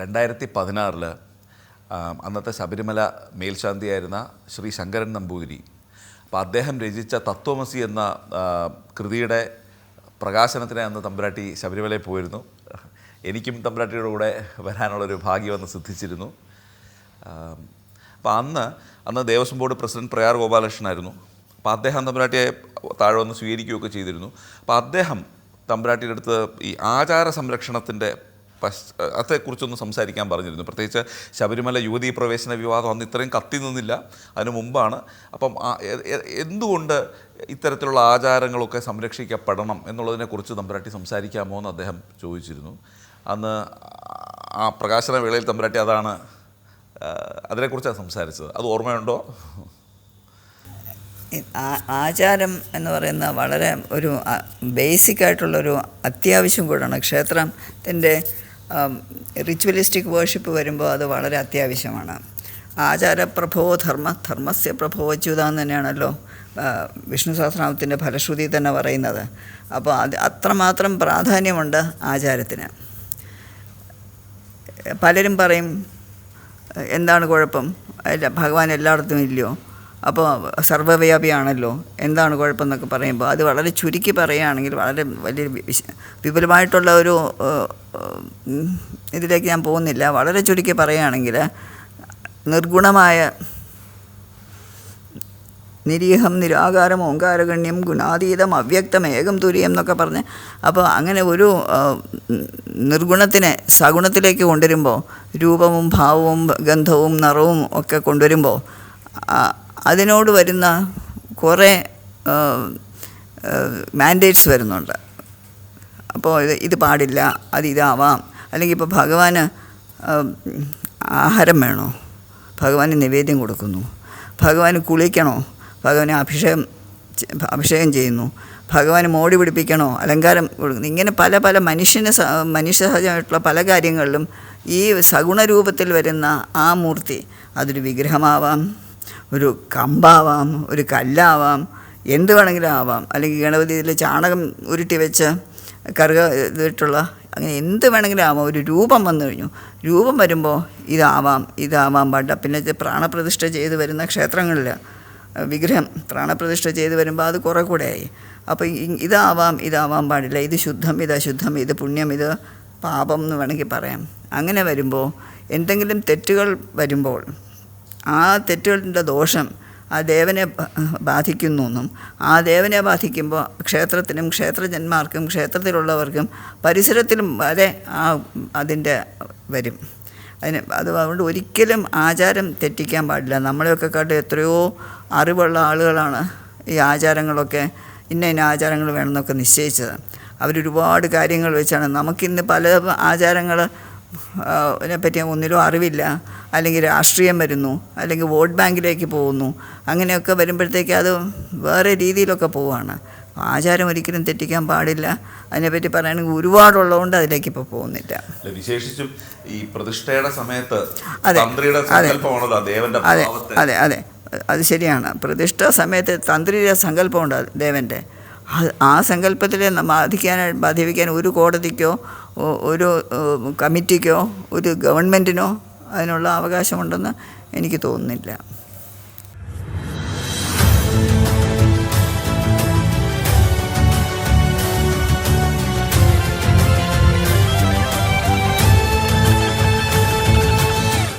രണ്ടായിരത്തി പതിനാറിൽ അന്നത്തെ ശബരിമല മേൽശാന്തിയായിരുന്ന ശ്രീ ശങ്കരൻ നമ്പൂതിരി. അപ്പോൾ അദ്ദേഹം രചിച്ച തത്വമസി എന്ന കൃതിയുടെ പ്രകാശനത്തിന് അന്ന് തമ്പുരാട്ടി ശബരിമലയിൽ പോയിരുന്നു. എനിക്കും തമ്പുരാട്ടിയുടെ കൂടെ വരാനുള്ളൊരു ഭാഗ്യം അന്ന് സിദ്ധിച്ചിരുന്നു. അപ്പോൾ അന്ന് അന്ന് ദേവസ്വം ബോർഡ് പ്രസിഡന്റ് പ്രയാർ ഗോപാലകൃഷ്ണനായിരുന്നു അപ്പോൾ അദ്ദേഹം തമ്പുരാട്ടിയെ താഴെ വന്ന് സ്വീകരിക്കുകയൊക്കെ ചെയ്തിരുന്നു. അപ്പോൾ അദ്ദേഹം തമ്പുരാട്ടിയുടെ അടുത്ത് ഈ ആചാര സംരക്ഷണത്തിന്റെ അതേക്കുറിച്ചൊന്ന് സംസാരിക്കാൻ പറഞ്ഞിരുന്നു. പ്രത്യേകിച്ച് ശബരിമല യുവതീ പ്രവേശന വിവാദം അന്ന് ഇത്രയും കത്തി നിന്നില്ല. അതിനു മുമ്പാണ്. അപ്പം എന്തുകൊണ്ട് ഇത്തരത്തിലുള്ള ആചാരങ്ങളൊക്കെ സംരക്ഷിക്കപ്പെടണം എന്നുള്ളതിനെക്കുറിച്ച് തമ്പുരാട്ടി സംസാരിക്കാമോ എന്ന് അദ്ദേഹം ചോദിച്ചിരുന്നു. അന്ന് ആ പ്രകാശന വേളയിൽ തമ്പുരാട്ടി അതാണ് അതിനെക്കുറിച്ചാണ് സംസാരിച്ചത്. അത് ഓർമ്മയുണ്ടോ? ആചാരം എന്ന് പറയുന്ന വളരെ ഒരു ബേസിക് ആയിട്ടുള്ളൊരു അത്യാവശ്യം കൂടാണ്. ക്ഷേത്രത്തിന്റെ റിച്വലിസ്റ്റിക് വേർഷിപ്പ് വരുമ്പോൾ അത് വളരെ അത്യാവശ്യമാണ്. ആചാരപ്രഭോ ധർമ്മ ധർമ്മസ്യ പ്രഭോ അച്യുത എന്ന് തന്നെയാണല്ലോ വിഷ്ണു സഹസ്രനാമത്തിന്റെ ഫലശ്രുതി തന്നെ പറയുന്നത്. അപ്പോൾ അത് അത്രമാത്രം പ്രാധാന്യമുണ്ട് ആചാരത്തിന്. പലരും പറയും എന്താണ് കുഴപ്പം? ഭഗവാൻ എല്ലായിടത്തും ഇല്ലയോ? അപ്പോൾ സർവവ്യാപിയാണല്ലോ എന്താണ് കുഴപ്പമെന്നൊക്കെ പറയുമ്പോൾ അത് വളരെ ചുരുക്കി പറയുകയാണെങ്കിൽ വളരെ വലിയ വിപുലമായിട്ടുള്ള ഒരു ഇതിലേക്ക് ഞാൻ പോകുന്നില്ല. വളരെ ചുരുക്കി പറയുകയാണെങ്കിൽ നിർഗുണമായ നിരീഹം നിരാകാരം ഓങ്കാരഗണ്യം ഗുണാതീതം അവ്യക്തം ഏകം തുര്യം എന്നൊക്കെ പറഞ്ഞ് അപ്പോൾ അങ്ങനെ ഒരു നിർഗുണത്തിനെ സഗുണത്തിലേക്ക് കൊണ്ടുവരുമ്പോൾ രൂപവും ഭാവവും ഗന്ധവും നിറവും ഒക്കെ കൊണ്ടുവരുമ്പോൾ അതിനോട് വരുന്ന കുറേ മാൻഡേറ്റ്സ് വരുന്നുണ്ട്. അപ്പോൾ ഇത് ഇത് പാടില്ല അത് ഇതാവാം. അല്ലെങ്കിൽ ഇപ്പോൾ ഭഗവാന് ആഹാരം വേണോ? ഭഗവാന് നിവേദ്യം കൊടുക്കുന്നു. ഭഗവാന് കുളിക്കണോ? ഭഗവാന് അഭിഷേകം അഭിഷേകം ചെയ്യുന്നു. ഭഗവാന് മോടി പിടിപ്പിക്കണോ? അലങ്കാരം കൊടുക്കുന്നു. ഇങ്ങനെ പല പല മനുഷ്യന് മനുഷ്യസഹജമായിട്ടുള്ള പല കാര്യങ്ങളിലും ഈ സഗുണ രൂപത്തിൽ വരുന്ന ആ മൂർത്തി അതൊരു വിഗ്രഹമാവാം. ഒരു കമ്പാവാം ഒരു കല്ലാവാം എന്ത് വേണമെങ്കിലും ആവാം. അല്ലെങ്കിൽ ഗണപതി ഇതിൽ ചാണകം ഉരുട്ടി വെച്ച് കറുക ഇതിട്ടുള്ള അങ്ങനെ എന്ത് വേണമെങ്കിലും ആവാം. ഒരു രൂപം വന്നു കഴിഞ്ഞു. രൂപം വരുമ്പോൾ ഇതാവാം ഇതാവാം. പാടില്ല പിന്നെ പ്രാണപ്രതിഷ്ഠ ചെയ്ത് വരുന്ന ക്ഷേത്രങ്ങളിൽ വിഗ്രഹം പ്രാണപ്രതിഷ്ഠ ചെയ്ത് വരുമ്പോൾ അത് കുറേ ആയി. അപ്പോൾ ഇതാവാം ഇതാവാൻ പാടില്ല. ഇത് ശുദ്ധം ഇത് അശുദ്ധം ഇത് പുണ്യം ഇത് പാപം എന്ന് വേണമെങ്കിൽ പറയാം. അങ്ങനെ വരുമ്പോൾ എന്തെങ്കിലും തെറ്റുകൾ വരുമ്പോൾ ആ തെറ്റുകളുടെ ദോഷം ആ ദേവനെ ബാധിക്കുന്നു എന്നും ആ ദേവനെ ബാധിക്കുമ്പോൾ ക്ഷേത്രത്തിനും ക്ഷേത്രജന്മാർക്കും ക്ഷേത്രത്തിലുള്ളവർക്കും പരിസരത്തിലും വരെ ആ അതിന്റെ വരും. അതിന് അത് അതുകൊണ്ട് ഒരിക്കലും ആചാരം തെറ്റിക്കാൻ പാടില്ല. നമ്മളെയൊക്കെ കാട്ടി എത്രയോ അറിവുള്ള ആളുകളാണ് ഈ ആചാരങ്ങളൊക്കെ ഇന്ന ഇന്ന ആചാരങ്ങൾ വേണമെന്നൊക്കെ നിശ്ചയിച്ചത്. അവരൊരുപാട് കാര്യങ്ങൾ വെച്ചാണ്. നമുക്കിന്ന് പല ആചാരങ്ങൾ പറ്റി ഒന്നിലും അറിവില്ല. അല്ലെങ്കിൽ രാഷ്ട്രീയം വരുന്നു അല്ലെങ്കിൽ വോട്ട് ബാങ്കിലേക്ക് പോകുന്നു അങ്ങനെയൊക്കെ വരുമ്പോഴത്തേക്ക് അത് വേറെ രീതിയിലൊക്കെ പോവുകയാണ് ആചാരം ഒരിക്കലും തെറ്റിക്കാൻ പാടില്ല. അതിനെപ്പറ്റി പറയുകയാണെങ്കിൽ ഒരുപാടുള്ളതുകൊണ്ട് അതിലേക്ക് ഇപ്പോൾ പോകുന്നില്ല. വിശേഷിച്ചും ഈ പ്രതിഷ്ഠയുടെ സമയത്ത് അതെ, അതെ. അതെ അതെ അതെ അത്. ശരിയാണ്. പ്രതിഷ്ഠ സമയത്ത് തന്ത്രിയുടെ സങ്കല്പമുണ്ട് ദേവന്റെ ആ സങ്കല്പത്തിൽ ബാധിക്കാൻ ബാധിപ്പിക്കാൻ ഒരു കോടതിക്കോ ഒരു കമ്മിറ്റിക്കോ ഒരു ഗവൺമെന്റിനോ അതിനുള്ള അവകാശമുണ്ടെന്ന് എനിക്ക് തോന്നുന്നില്ല.